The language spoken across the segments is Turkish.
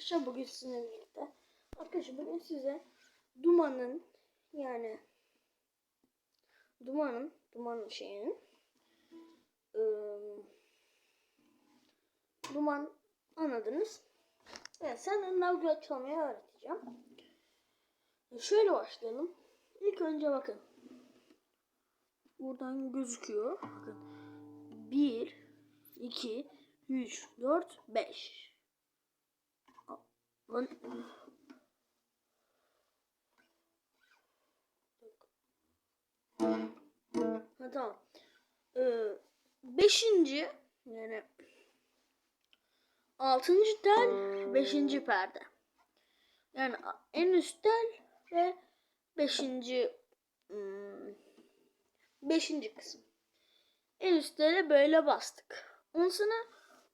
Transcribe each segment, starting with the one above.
arkadaşlar bugün sizinle birlikte. Arkadaşlar bugün size dumanın yani dumanın dumanın şeyinin ıı, duman anladınız. Evet senden navigülat çalmayı öğreteceğim. Şöyle başlayalım. İlk önce bakın. Buradan gözüküyor. Bakın. 1 2 3 4 5 Lan. Ha tamam. Ee, beşinci yani altıncı tel beşinci perde. Yani en üst tel ve beşinci hmm, beşinci kısım. En üst tele böyle bastık. Ondan sonra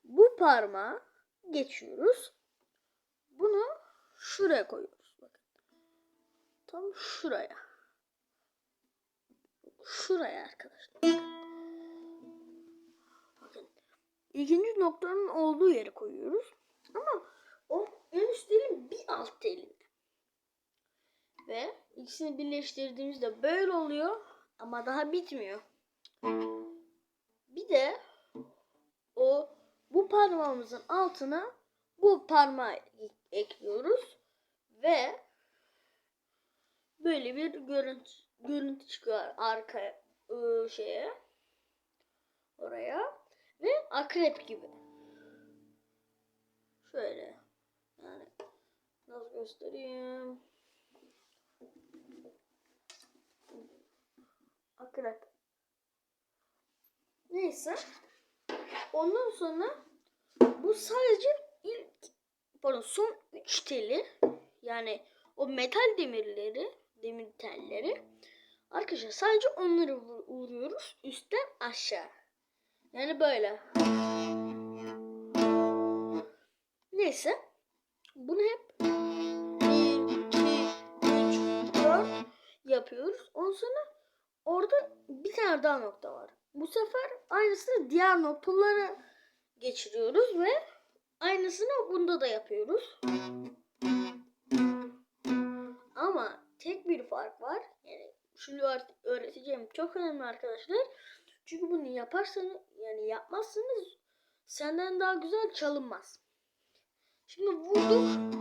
bu parmağı geçiyoruz. Bunu şuraya koyuyoruz. Bakın. Tam şuraya. Şuraya arkadaşlar. Bakın. İkinci noktanın olduğu yere koyuyoruz. Ama o en üst telin bir alt telinde. Ve ikisini birleştirdiğimizde böyle oluyor. Ama daha bitmiyor. Bir de o bu parmağımızın altına bu parmağı ekliyoruz ve böyle bir görüntü görüntü çıkıyor arka ıı, şeye oraya ve akrep gibi. Şöyle yani nasıl göstereyim? Akrep. Neyse. Ondan sonra bu sadece ilk pardon son 3 teli yani o metal demirleri demir telleri arkadaşlar sadece onları vuruyoruz üstten aşağı. Yani böyle. Neyse. Bunu hep 1, 2, 3, 4 yapıyoruz. Ondan sonra orada bir tane daha nokta var. Bu sefer aynısını diğer noktalara geçiriyoruz ve aynısını bunda da yapıyoruz. Ama tek bir fark var. Yani şunu öğreteceğim çok önemli arkadaşlar. Çünkü bunu yaparsanız yani yapmazsanız senden daha güzel çalınmaz. Şimdi vurduk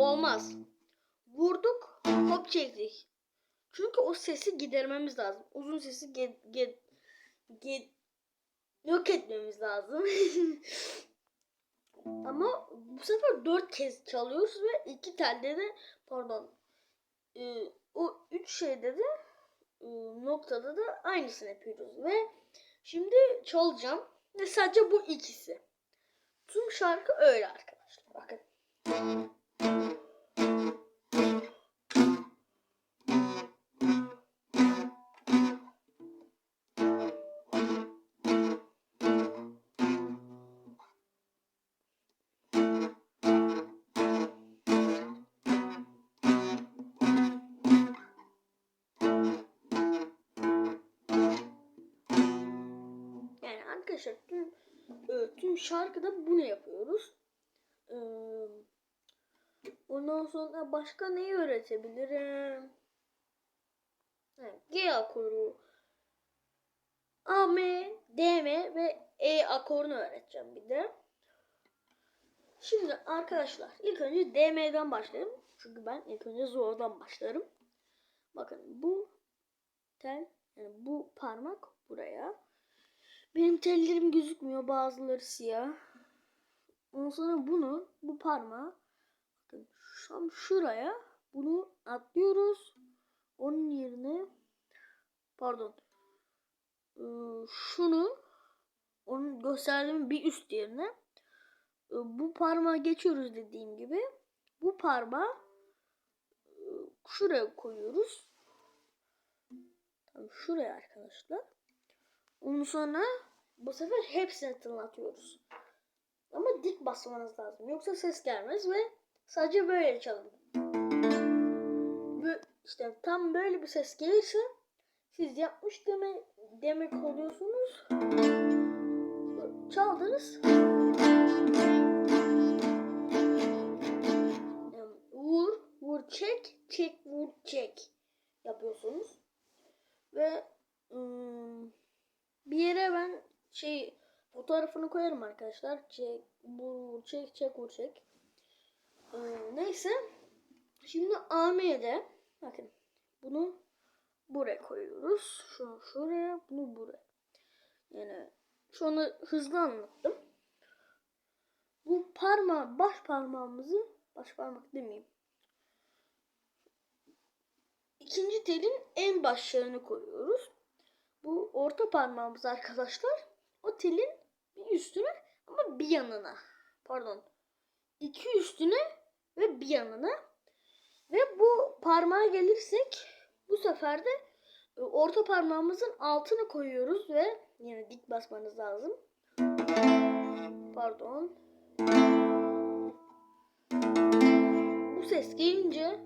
olmaz. Vurduk hop çektik. Çünkü o sesi gidermemiz lazım. Uzun sesi ge, ge, ge, yok etmemiz lazım. Ama bu sefer dört kez çalıyoruz ve iki telde de pardon e, o üç şeyde de e, noktada da aynısını yapıyoruz ve şimdi çalacağım ve sadece bu ikisi. Tüm şarkı öyle arkadaşlar. Bakın. Tüm şarkıda bunu yapıyoruz. Ondan sonra başka neyi öğretebilirim? G akoru. A, M, D, M ve E akorunu öğreteceğim bir de. Şimdi arkadaşlar ilk önce DM'den başlayalım. Çünkü ben ilk önce zordan başlarım. Bakın bu tel yani bu parmak buraya. Benim tellerim gözükmüyor. Bazıları siyah. Ondan sonra bunu bu parmağı bakın tam şuraya bunu atlıyoruz. Onun yerine pardon ee, şunu onun gösterdiğim bir üst yerine ee, bu parmağı geçiyoruz dediğim gibi bu parmağı ee, şuraya koyuyoruz. Tam şuraya arkadaşlar. Ondan sonra bu sefer hepsini tınlatıyoruz. Ama dik basmanız lazım. Yoksa ses gelmez ve sadece böyle çalın. Ve işte tam böyle bir ses gelirse siz yapmış deme, demek oluyorsunuz. Çaldınız. çek, çek vur çek yapıyorsunuz. Ve ım, bir yere ben şey fotoğrafını koyarım arkadaşlar. Çek, vur, çek, çek, vur çek. Ee, neyse. Şimdi AM'de bakın bunu buraya koyuyoruz. Şunu şuraya, bunu buraya. Yani şu anda hızlı anlattım. Bu parma baş parmağımızı baş parmak demeyeyim. İkinci telin en başlarını koyuyoruz. Bu orta parmağımız arkadaşlar. O telin bir üstüne ama bir yanına. Pardon. iki üstüne ve bir yanına. Ve bu parmağa gelirsek bu sefer de e, orta parmağımızın altını koyuyoruz ve yine dik basmanız lazım. Pardon. Bu ses gelince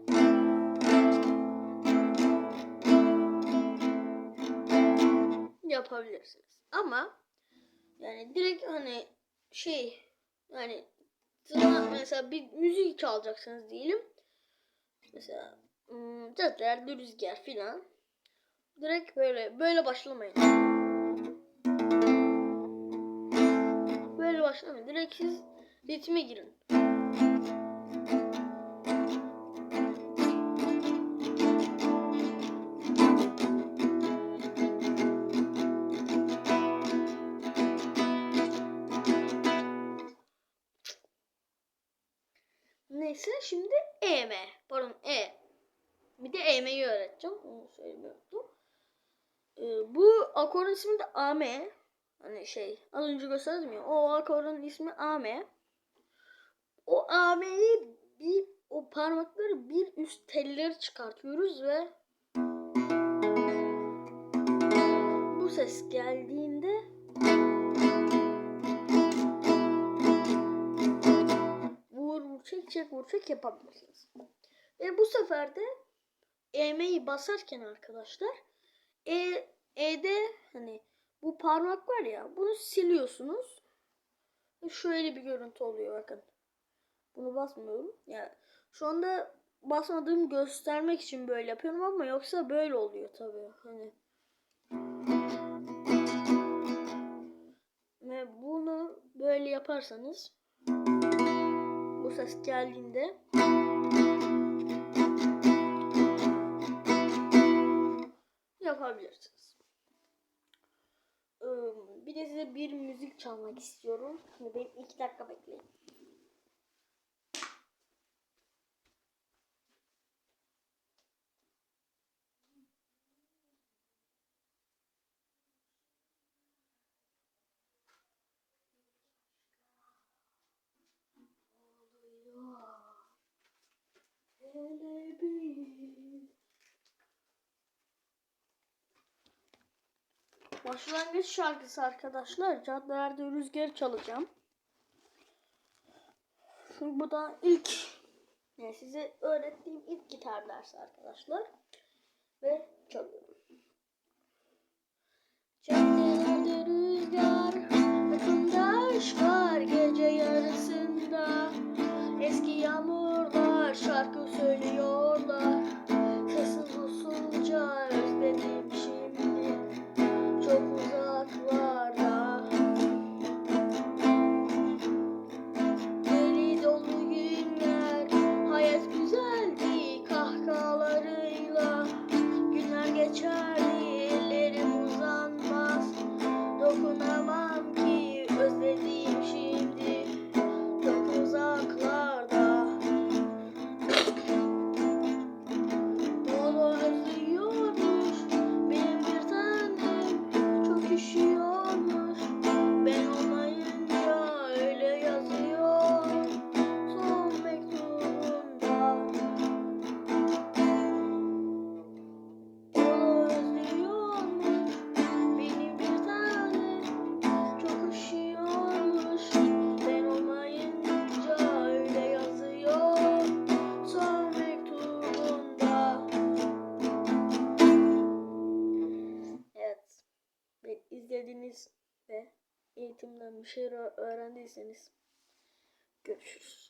yapabilirsiniz. Ama yani direkt hani şey yani sana mesela bir müzik çalacaksınız diyelim. Mesela ım, caddelerde rüzgar filan. Direkt böyle böyle başlamayın. Böyle başlamayın. Direkt siz ritme girin. Şimdi EM. Pardon E. Bir de EM'yi öğreteceğim. Onu söylemiyordum. Ee, bu akorun ismi de AM. Hani şey az önce gösterdim ya. O akorun ismi AM. O AM'yi bir o parmakları bir üst telleri çıkartıyoruz ve bu ses geldiğinde çek çek vur yapabilirsiniz. Ve bu sefer de EM'yi basarken arkadaşlar E E'de hani bu parmak var ya bunu siliyorsunuz. Şöyle bir görüntü oluyor bakın. Bunu basmıyorum. Yani şu anda basmadığımı göstermek için böyle yapıyorum ama yoksa böyle oluyor tabii. Hani ve bunu böyle yaparsanız ses geldiğinde yapabilirsiniz. Bir de size bir müzik çalmak istiyorum. Şimdi benim iki dakika bekleyin. Hele Başlangıç şarkısı arkadaşlar. Caddelerde rüzgar çalacağım. Bu da ilk yani size öğrettiğim ilk gitar dersi arkadaşlar. Ve çalıyorum. Caddelerde rüzgar, şarkı söylüyorlar. Bir şey öğrendiyseniz görüşürüz.